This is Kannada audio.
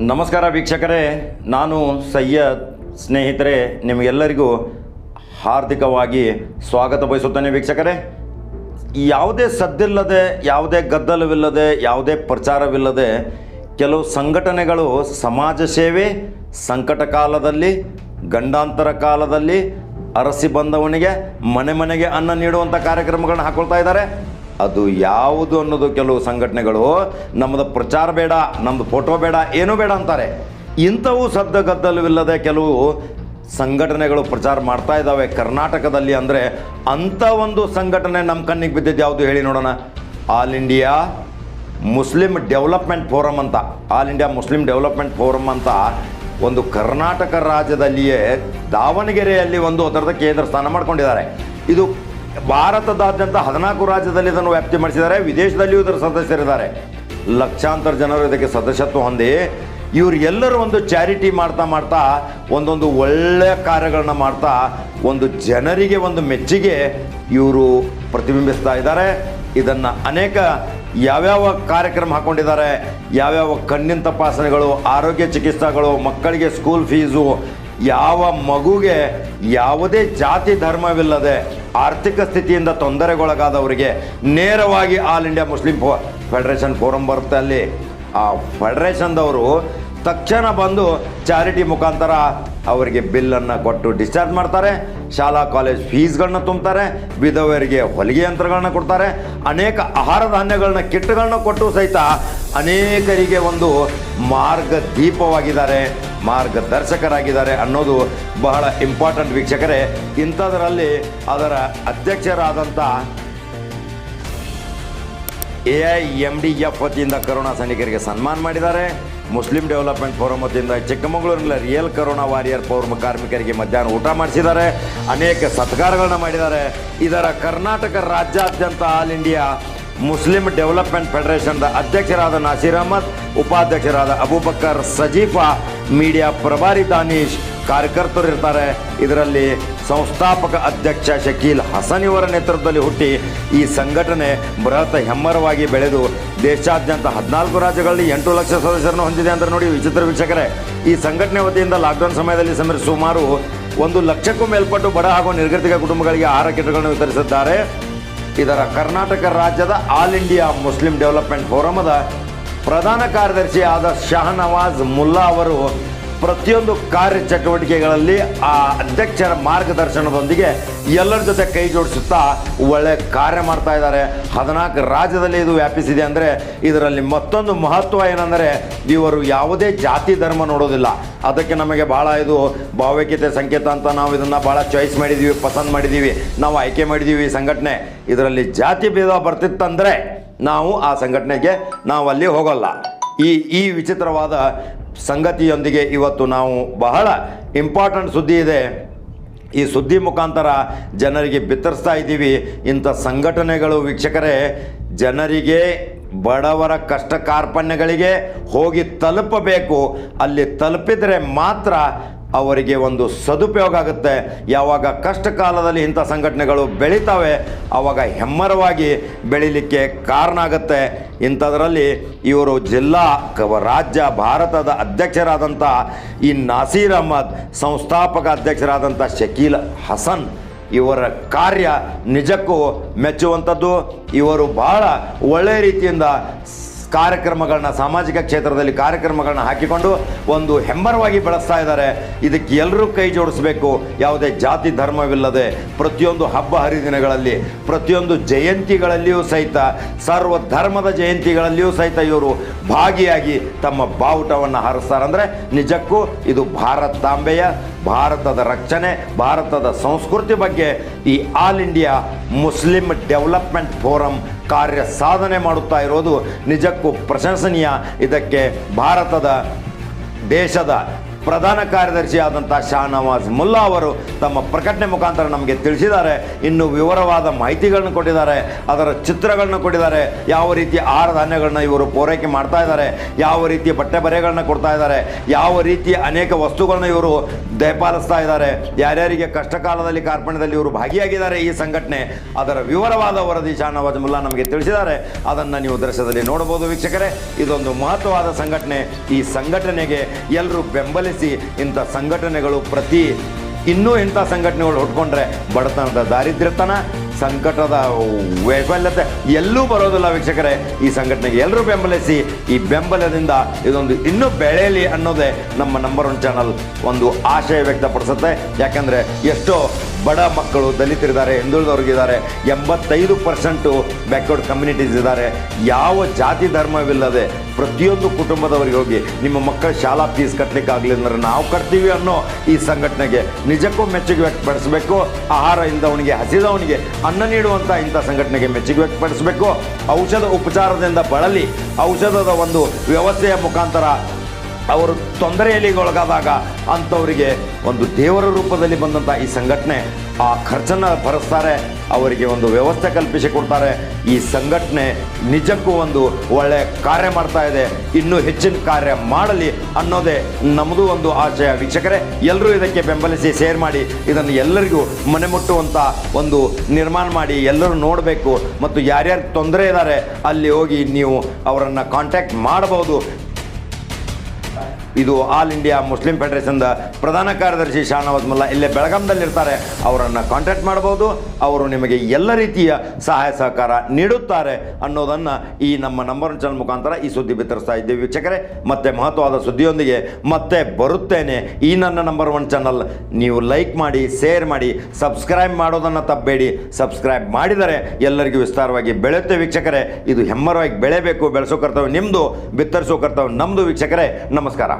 ನಮಸ್ಕಾರ ವೀಕ್ಷಕರೇ, ನಾನು ಸಯ್ಯದ್ ಸ್ನೇಹಿತರೆ, ನಿಮಗೆಲ್ಲರಿಗೂ ಹಾರ್ದಿಕವಾಗಿ ಸ್ವಾಗತ ಬಯಸುತ್ತೇನೆ ವೀಕ್ಷಕರೇ. ಯಾವುದೇ ಸದ್ದಿಲ್ಲದೆ, ಯಾವುದೇ ಗದ್ದಲವಿಲ್ಲದೆ, ಯಾವುದೇ ಪ್ರಚಾರವಿಲ್ಲದೆ ಕೆಲವು ಸಂಘಟನೆಗಳು ಸಮಾಜ ಸೇವೆ, ಸಂಕಟ ಕಾಲದಲ್ಲಿ, ಗಂಡಾಂತರ ಕಾಲದಲ್ಲಿ ಅರಸಿ ಬಂದವನಿಗೆ ಮನೆ ಮನೆಗೆ ಅನ್ನ ನೀಡುವಂಥ ಕಾರ್ಯಕ್ರಮಗಳನ್ನ ಹಾಕ್ಕೊಳ್ತಾ ಇದ್ದಾರೆ. ಅದು ಯಾವುದು ಅನ್ನೋದು ಕೆಲವು ಸಂಘಟನೆಗಳು ನಮ್ಮದು ಪ್ರಚಾರ ಬೇಡ ನಮ್ಮದು ಫೋಟೋ ಬೇಡ, ಏನೂ ಬೇಡ ಅಂತಾರೆ. ಇಂಥವು ಸದ್ದ ಗದ್ದಲವಿಲ್ಲದೆ ಕೆಲವು ಸಂಘಟನೆಗಳು ಪ್ರಚಾರ ಮಾಡ್ತಾ ಇದ್ದಾವೆ. ಕರ್ನಾಟಕದಲ್ಲಿ ಅಂದರೆ ಅಂಥ ಒಂದು ಸಂಘಟನೆ ನಮ್ಮ ಕಣ್ಣಿಗೆ ಬಿದ್ದಿದ್ದು ಯಾವುದು ಹೇಳಿ ನೋಡೋಣ. All India Muslim development forum ಅಂತ. All India Muslim development forum ಅಂತ ಒಂದು ಕರ್ನಾಟಕ ರಾಜ್ಯದಲ್ಲಿಯೇ ದಾವಣಗೆರೆಯಲ್ಲಿ ಒಂದು ಅದರದ ಕೇಂದ್ರ ಸ್ಥಾನ ಮಾಡ್ಕೊಂಡಿದ್ದಾರೆ. ಇದು ಭಾರತದಾದ್ಯಂತ ಹದಿನಾಲ್ಕು ರಾಜ್ಯದಲ್ಲಿ ಇದನ್ನು ವ್ಯಾಪ್ತಿ ಮಾಡಿಸಿದ್ದಾರೆ. ವಿದೇಶದಲ್ಲಿಯೂ ಇದರ ಸದಸ್ಯರಿದ್ದಾರೆ. ಲಕ್ಷಾಂತರ ಜನರು ಇದಕ್ಕೆ ಸದಸ್ಯತ್ವ ಹೊಂದಿ ಇವರು ಎಲ್ಲರೂ ಒಂದು ಚಾರಿಟಿ ಮಾಡ್ತಾ ಮಾಡ್ತಾ ಒಂದೊಂದು ಒಳ್ಳೆಯ ಕಾರ್ಯಗಳನ್ನ ಮಾಡ್ತಾ ಒಂದು ಜನರಿಗೆ ಒಂದು ಮೆಚ್ಚುಗೆ ಇವರು ಪ್ರತಿಬಿಂಬಿಸ್ತಾ ಇದ್ದಾರೆ. ಇದನ್ನು ಅನೇಕ ಯಾವ್ಯಾವ ಕಾರ್ಯಕ್ರಮ ಹಾಕ್ಕೊಂಡಿದ್ದಾರೆ ಯಾವ್ಯಾವ ಕಣ್ಣಿನ ತಪಾಸಣೆಗಳು, ಆರೋಗ್ಯ ಚಿಕಿತ್ಸಾಗಳು, ಮಕ್ಕಳಿಗೆ ಸ್ಕೂಲ್ ಫೀಸು ಯಾವ ಮಗುಗೆ ಯಾವುದೇ ಜಾತಿ ಧರ್ಮವಿಲ್ಲದೆ ಆರ್ಥಿಕ ಸ್ಥಿತಿಯಿಂದ ತೊಂದರೆಗೊಳಗಾದವರಿಗೆ ನೇರವಾಗಿ ಆಲ್ ಇಂಡಿಯಾ ಮುಸ್ಲಿಂ ಫೋ ಫೆಡರೇಷನ್ ಫೋರಂ ಬರುತ್ತೆ ಅಲ್ಲಿ. ಆ ಫೆಡರೇಷನ್ದವರು ತಕ್ಷಣ ಬಂದು ಚಾರಿಟಿ ಮುಖಾಂತರ ಅವರಿಗೆ ಬಿಲ್ಲನ್ನು ಕೊಟ್ಟು ಡಿಸ್ಚಾರ್ಜ್ ಮಾಡ್ತಾರೆ. ಶಾಲಾ, ಕಾಲೇಜ್ ಫೀಸ್ಗಳನ್ನ ತುಂಬ್ತಾರೆ. ವಿಧವೆಯರಿಗೆ ಹೊಲಿಗೆ ಯಂತ್ರಗಳನ್ನ ಕೊಡ್ತಾರೆ. ಅನೇಕ ಆಹಾರ ಧಾನ್ಯಗಳನ್ನ ಕಿಟ್ಗಳನ್ನ ಕೊಟ್ಟು ಸಹಿತ ಅನೇಕರಿಗೆ ಒಂದು ಮಾರ್ಗ ದೀಪವಾಗಿದ್ದಾರೆ ಮಾರ್ಗದರ್ಶಕರಾಗಿದ್ದಾರೆ ಅನ್ನೋದು ಬಹಳ ಇಂಪಾರ್ಟೆಂಟ್ ವೀಕ್ಷಕರೇ. ಇಂಥದರಲ್ಲಿ ಅದರ ಅಧ್ಯಕ್ಷರಾದಂಥ A I M D F ವತಿಯಿಂದ ಕರೋನಾ ಸೈನಿಕರಿಗೆ ಸನ್ಮಾನ ಮಾಡಿದ್ದಾರೆ. ಮುಸ್ಲಿಂ ಡೆವಲಪ್ಮೆಂಟ್ ಫೋರಂ ವತಿಯಿಂದ ಚಿಕ್ಕಮಗಳೂರಿನ ರಿಯಲ್ ಕರೋನಾ ವಾರಿಯರ್ ಪೌರ್ಮ ಕಾರ್ಮಿಕರಿಗೆ ಮಧ್ಯಾಹ್ನ ಊಟ ಮಾಡಿಸಿದ್ದಾರೆ. ಅನೇಕ ಸತ್ಕಾರಗಳನ್ನು ಮಾಡಿದ್ದಾರೆ. ಇದರ ಕರ್ನಾಟಕ ರಾಜ್ಯಾದ್ಯಂತ ಆಲ್ ಇಂಡಿಯಾ ಮುಸ್ಲಿಂ ಡೆವಲಪ್ಮೆಂಟ್ ಫೆಡರೇಷನ್ದ ಅಧ್ಯಕ್ಷರಾದ ನಾಸೀರ್ ಅಹಮದ್, ಉಪಾಧ್ಯಕ್ಷರಾದ ಅಬೂಬಕ್ಕರ್ ಸಜೀಫಾ ಮೀಡಿಯಾ ಪ್ರಭಾರಿ ದಾನೀಶ್ ಕಾರ್ಯಕರ್ತರು ಇರ್ತಾರೆ. ಇದರಲ್ಲಿ ಸಂಸ್ಥಾಪಕ ಅಧ್ಯಕ್ಷ ಶಕೀಲ್ ಹಸನ್ ಇವರ ನೇತೃತ್ವದಲ್ಲಿ ಹುಟ್ಟಿ ಈ ಸಂಘಟನೆ ಬೃಹತ್ ಹೆಮ್ಮರವಾಗಿ ಬೆಳೆದು ದೇಶಾದ್ಯಂತ ಹದಿನಾಲ್ಕು ರಾಜ್ಯಗಳಲ್ಲಿ ಎಂಟು ಲಕ್ಷ ಸದಸ್ಯರನ್ನು ಹೊಂದಿದೆ ಅಂತ ನೋಡಿ ವಿಚಿತ್ರ ವೀಕ್ಷಕರೇ. ಈ ಸಂಘಟನೆ ವತಿಯಿಂದ ಲಾಕ್ಡೌನ್ ಸಮಯದಲ್ಲಿ ಸಮೀರ್ ಸುಮಾರು ಒಂದು ಲಕ್ಷಕ್ಕೂ ಮೇಲ್ಪಟ್ಟು ಬಡ ಹಾಗೂ ನಿರ್ಗತಿಕ ಕುಟುಂಬಗಳಿಗೆ ಆಹಾರ ಕಿಟ್ಗಳನ್ನು ವಿತರಿಸಿದ್ದಾರೆ. ಇದರ ಕರ್ನಾಟಕ ರಾಜ್ಯದ ಆಲ್ ಇಂಡಿಯಾ ಮುಸ್ಲಿಂ ಡೆವಲಪ್ಮೆಂಟ್ ಫೋರಮದ ಪ್ರಧಾನ ಕಾರ್ಯದರ್ಶಿ ಆದ ಶಹನವಾಜ್ ಮುಲ್ಲಾ ಅವರು ಪ್ರತಿಯೊಂದು ಕಾರ್ಯ ಚಟುವಟಿಕೆಗಳಲ್ಲಿ ಆ ಅಧ್ಯಕ್ಷರ ಮಾರ್ಗದರ್ಶನದೊಂದಿಗೆ ಎಲ್ಲರ ಜೊತೆ ಕೈ ಜೋಡಿಸುತ್ತಾ ಒಳ್ಳೆ ಕಾರ್ಯ ಮಾಡ್ತಾ ಇದ್ದಾರೆ. ಹದಿನಾಲ್ಕು ರಾಜ್ಯದಲ್ಲಿ ಇದು ವ್ಯಾಪಿಸಿದೆ ಅಂದರೆ ಇದರಲ್ಲಿ ಮತ್ತೊಂದು ಮಹತ್ವ ಏನಂದರೆ ಇವರು ಯಾವುದೇ ಜಾತಿ ಧರ್ಮ ನೋಡೋದಿಲ್ಲ. ಅದಕ್ಕೆ ನಮಗೆ ಭಾಳ ಇದು ಭಾವೈಕ್ಯತೆ, ಸಂಕೇತ ಅಂತ ನಾವು ಇದನ್ನು ಭಾಳ ಚಾಯ್ಸ್ ಮಾಡಿದ್ದೀವಿ ಪಸಂದ್ ಮಾಡಿದ್ದೀವಿ ನಾವು ಆಯ್ಕೆ ಮಾಡಿದ್ದೀವಿ ಸಂಘಟನೆ. ಇದರಲ್ಲಿ ಜಾತಿ ಭೇದ ಬರ್ತಿತ್ತಂದರೆ ನಾವು ಆ ಸಂಘಟನೆಗೆ ನಾವು ಅಲ್ಲಿ ಹೋಗೋಲ್ಲ. ಈ ಈ ವಿಚಿತ್ರವಾದ ಸಂಗತಿಯೊಂದಿಗೆ ಇವತ್ತು ನಾವು ಬಹಳ ಇಂಪಾರ್ಟೆಂಟ್ ಸುದ್ದಿ ಇದೆ. ಈ ಸುದ್ದಿ ಮುಖಾಂತರ ಜನರಿಗೆ ಬಿತ್ತರಿಸ್ತಾ ಇದ್ದೀವಿ. ಇಂಥ ಸಂಘಟನೆಗಳು ವೀಕ್ಷಕರೇ, ಜನರಿಗೆ ಬಡವರ ಕಷ್ಟ ಕಾರ್ಪಣ್ಯಗಳಿಗೆ ಹೋಗಿ ತಲುಪಬೇಕು. ಅಲ್ಲಿ ತಲುಪಿದರೆ ಮಾತ್ರ ಅವರಿಗೆ ಒಂದು ಸದುಪಯೋಗ ಆಗುತ್ತೆ. ಯಾವಾಗ ಕಷ್ಟ ಕಾಲದಲ್ಲಿ ಇಂಥ ಸಂಘಟನೆಗಳು ಬೆಳೀತಾವೆ ಆವಾಗ ಹೆಮ್ಮರವಾಗಿ ಬೆಳೀಲಿಕ್ಕೆ ಕಾರಣ ಆಗುತ್ತೆ. ಇಂಥದ್ರಲ್ಲಿ ಇವರು ಜಿಲ್ಲಾ ರಾಜ್ಯ ಭಾರತದ ಅಧ್ಯಕ್ಷರಾದಂಥ ಈ ನಾಸೀರ್ ಅಹಮದ್, ಸಂಸ್ಥಾಪಕ ಅಧ್ಯಕ್ಷರಾದಂಥ ಶಕೀಲ್ ಹಸನ್, ಇವರ ಕಾರ್ಯ ನಿಜಕ್ಕೂ ಮೆಚ್ಚುವಂಥದ್ದು. ಇವರು ಬಹಳ ಒಳ್ಳೆಯ ರೀತಿಯಿಂದ ಕಾರ್ಯಕ್ರಮಗಳನ್ನ, ಸಾಮಾಜಿಕ ಕ್ಷೇತ್ರದಲ್ಲಿ ಕಾರ್ಯಕ್ರಮಗಳನ್ನ ಹಾಕಿಕೊಂಡು ಒಂದು ಹೆಮ್ಮರವಾಗಿ ಬೆಳೆಸ್ತಾ ಇದ್ದಾರೆ. ಇದಕ್ಕೆ ಎಲ್ಲರೂ ಕೈ ಜೋಡಿಸಬೇಕು. ಯಾವುದೇ ಜಾತಿ ಧರ್ಮವಿಲ್ಲದೆ ಪ್ರತಿಯೊಂದು ಹಬ್ಬ ಹರಿದಿನಗಳಲ್ಲಿ, ಪ್ರತಿಯೊಂದು ಜಯಂತಿಗಳಲ್ಲಿಯೂ ಸಹಿತ, ಸರ್ವ ಧರ್ಮದ ಜಯಂತಿಗಳಲ್ಲಿಯೂ ಸಹಿತ ಇವರು ಭಾಗಿಯಾಗಿ ತಮ್ಮ ಬಾವುಟವನ್ನು ಹಾರಿಸ್ತಾರೆ ಅಂದರೆ ನಿಜಕ್ಕೂ ಇದು ಭಾರತಾಂಬೆಯ ಭಾರತದ ರಕ್ಷಣೆ, ಭಾರತದ ಸಂಸ್ಕೃತಿ ಬಗ್ಗೆ ಈ all India Muslim development forum ಕಾರ್ಯ ಸಾಧನೆ ಮಾಡುತ್ತಾ ಇರೋದು ನಿಜಕ್ಕೂ ಪ್ರಶಂಸನೀಯ. ಇದಕ್ಕೆ ಭಾರತದ ದೇಶದ ಪ್ರಧಾನ ಕಾರ್ಯದರ್ಶಿ ಆದಂಥ ಶಾನವಾಜ್ ಮುಲ್ಲಾ ಅವರು ತಮ್ಮ ಪ್ರಕಟಣೆ ಮುಖಾಂತರ ನಮಗೆ ತಿಳಿಸಿದ್ದಾರೆ. ಇನ್ನು ವಿವರವಾದ ಮಾಹಿತಿಗಳನ್ನು ಕೊಟ್ಟಿದ್ದಾರೆ. ಅದರ ಚಿತ್ರಗಳನ್ನು ಕೊಟ್ಟಿದ್ದಾರೆ. ಯಾವ ರೀತಿ ಆಹಾರ ಧಾನ್ಯಗಳನ್ನ ಇವರು ಪೂರೈಕೆ ಮಾಡ್ತಾ ಇದ್ದಾರೆ. ಯಾವ ರೀತಿ ಬಟ್ಟೆ ಬರೆಗಳನ್ನ ಕೊಡ್ತಾ ಇದ್ದಾರೆ. ಯಾವ ರೀತಿ ಅನೇಕ ವಸ್ತುಗಳನ್ನ ಇವರು ದಯಪಾಲಿಸ್ತಾ ಇದ್ದಾರೆ. ಯಾರ್ಯಾರಿಗೆ ಕಷ್ಟಕಾಲದಲ್ಲಿ ಕಾರ್ಪಣ್ಯದಲ್ಲಿ ಇವರು ಭಾಗಿಯಾಗಿದ್ದಾರೆ ಈ ಸಂಘಟನೆ. ಅದರ ವಿವರವಾದ ವರದಿ ಶಾನವಾಜ್ ಮುಲ್ಲಾ ನಮಗೆ ತಿಳಿಸಿದ್ದಾರೆ. ಅದನ್ನು ನೀವು ದೃಶ್ಯದಲ್ಲಿ ನೋಡಬಹುದು ವೀಕ್ಷಕರೇ. ಇದೊಂದು ಮಹತ್ವವಾದ ಸಂಘಟನೆ. ಈ ಸಂಘಟನೆಗೆ ಎಲ್ಲರೂ ಬೆಂಬಲಿಸಿ ಇಂಥ ಸಂಘಟನೆಗಳು ಪ್ರತಿ ಇನ್ನೂ ಇಂಥ ಸಂಘಟನೆಗಳು ಹುಟ್ಕೊಂಡ್ರೆ ಬಡತನದ ದಾರಿದ್ರ್ಯತನ, ಸಂಕಟದ ವೈಫಲ್ಯತೆ ಎಲ್ಲೂ ಬರೋದಿಲ್ಲ ವೀಕ್ಷಕರೇ. ಈ ಸಂಘಟನೆಗೆ ಎಲ್ಲರೂ ಬೆಂಬಲಿಸಿ, ಈ ಬೆಂಬಲದಿಂದ ಇದೊಂದು ಇನ್ನೂ ಬೆಳೆಯಲಿ ಅನ್ನೋದೇ ನಮ್ಮ ನಂಬರ್ ಒನ್ ಚಾನಲ್ ಒಂದು ಆಶಯ ವ್ಯಕ್ತಪಡಿಸುತ್ತೆ. ಯಾಕಂದರೆ ಎಷ್ಟೋ ಬಡ ಮಕ್ಕಳು ದಲಿತರಿದ್ದಾರೆ ಹಿಂದುಳಿದವ್ರಿಗಿದ್ದಾರೆ ಎಂಬತ್ತೈದು ಪರ್ಸೆಂಟು ಬ್ಯಾಕ್ವರ್ಡ್ ಕಮ್ಯುನಿಟೀಸ್ ಇದ್ದಾರೆ. ಯಾವ ಜಾತಿ ಧರ್ಮವಿಲ್ಲದೆ ಪ್ರತಿಯೊಂದು ಕುಟುಂಬದವರಿಗೆ ಹೋಗಿ ನಿಮ್ಮ ಮಕ್ಕಳ ಶಾಲಾ ಫೀಸ್ ಕಟ್ಟಲಿಕ್ಕೆ ಆಗಲಿಲ್ಲ ಅಂದ್ರೆ ನಾವು ಕಟ್ತೀವಿ ಅನ್ನೋ ಈ ಸಂಘಟನೆಗೆ ನಿಜಕ್ಕೂ ಮೆಚ್ಚುಗೆ ವ್ಯಕ್ತಪಡಿಸಬೇಕು. ಆಹಾರ ಇಲ್ಲದವನಿಗೆ ಹಸಿದವನಿಗೆ ಅನ್ನ ನೀಡುವಂಥ ಇಂಥ ಸಂಘಟನೆಗೆ ಮೆಚ್ಚುಗೆ ವ್ಯಕ್ತಪಡಿಸಬೇಕು. ಔಷಧ ಉಪಚಾರದಿಂದ ಬಳಲಿ ಔಷಧದ ಒಂದು ವ್ಯವಸ್ಥೆಯ ಮುಖಾಂತರ ಅವರು ತೊಂದರೆಯಲ್ಲಿ ಒಳಗಾದಾಗ ಅಂಥವರಿಗೆ ಒಂದು ದೇವರ ರೂಪದಲ್ಲಿ ಬಂದಂಥ ಈ ಸಂಘಟನೆ, ಆ ಖರ್ಚನ್ನು ಭರಿಸ್ತಾರೆ, ಅವರಿಗೆ ಒಂದು ವ್ಯವಸ್ಥೆ ಕಲ್ಪಿಸಿ ಕೊಡ್ತಾರೆ ಈ ಸಂಘಟನೆ ನಿಜಕ್ಕೂ ಒಂದು ಒಳ್ಳೆಯ ಕಾರ್ಯ ಮಾಡ್ತಾ ಇದೆ. ಇನ್ನೂ ಹೆಚ್ಚಿನ ಕಾರ್ಯ ಮಾಡಲಿ ಅನ್ನೋದೇ ನಮ್ಮದು ಒಂದು ಆಶಯ. ವೀಕ್ಷಕರೇ ಎಲ್ಲರೂ ಇದಕ್ಕೆ ಬೆಂಬಲಿಸಿ ಶೇರ್ ಮಾಡಿ, ಇದನ್ನು ಎಲ್ಲರಿಗೂ ಮನೆ ಮುಟ್ಟುವಂಥ ಒಂದು ನಿರ್ಮಾಣ ಮಾಡಿ, ಎಲ್ಲರೂ ನೋಡಬೇಕು. ಮತ್ತು ಯಾರ್ಯಾರು ತೊಂದರೆ ಇದ್ದಾರೆ ಅಲ್ಲಿ ಹೋಗಿ ನೀವು ಅವರನ್ನು ಕಾಂಟ್ಯಾಕ್ಟ್ ಮಾಡಬಹುದು. ಇದು ಆಲ್ ಇಂಡಿಯಾ ಮುಸ್ಲಿಂ ಫೆಡರೇಷನ್ದ ಪ್ರಧಾನ ಕಾರ್ಯದರ್ಶಿ ಶಾನವಾಜ್ ಮಲ್ಲಾ ಇಲ್ಲೇ ಬೆಳಗಾಂದಲ್ಲಿರ್ತಾರೆ ಅವರನ್ನು ಕಾಂಟ್ಯಾಕ್ಟ್ ಮಾಡ್ಬೋದು ಅವರು ನಿಮಗೆ ಎಲ್ಲ ರೀತಿಯ ಸಹಾಯ ಸಹಕಾರ ನೀಡುತ್ತಾರೆ ಅನ್ನೋದನ್ನು ಈ ನಮ್ಮ ನಂಬರ್ ಚಾನಲ್ ಮುಖಾಂತರ ಈ ಸುದ್ದಿ ಬಿತ್ತರಿಸ್ತಾ ಇದ್ದೀವಿ ವೀಕ್ಷಕರೇ. ಮತ್ತೆ ಮಹತ್ವವಾದ ಸುದ್ದಿಯೊಂದಿಗೆ ಮತ್ತೆ ಬರುತ್ತೇನೆ. ಈ ನನ್ನ ನಂಬರ್ ಒನ್ ಚಾನಲ್ ನೀವು ಲೈಕ್ ಮಾಡಿ ಶೇರ್ ಮಾಡಿ ಸಬ್ಸ್ಕ್ರೈಬ್ ಮಾಡೋದನ್ನು ತಪ್ಪಬೇಡಿ ಸಬ್ಸ್ಕ್ರೈಬ್ ಮಾಡಿದರೆ ಎಲ್ಲರಿಗೂ ವಿಸ್ತಾರವಾಗಿ ಬೆಳೆಯುತ್ತೆ ವೀಕ್ಷಕರೇ. ಇದು ಹೆಮ್ಮರವಾಗಿ ಬೆಳೆಯಬೇಕು, ಬೆಳೆಸೋ ಕರ್ತವ್ಯ ನಿಮ್ಮದು ಬಿತ್ತರಿಸೋ ಕರ್ತವ್ಯ ನಮ್ಮದು ವೀಕ್ಷಕರೇ. ನಮಸ್ಕಾರ.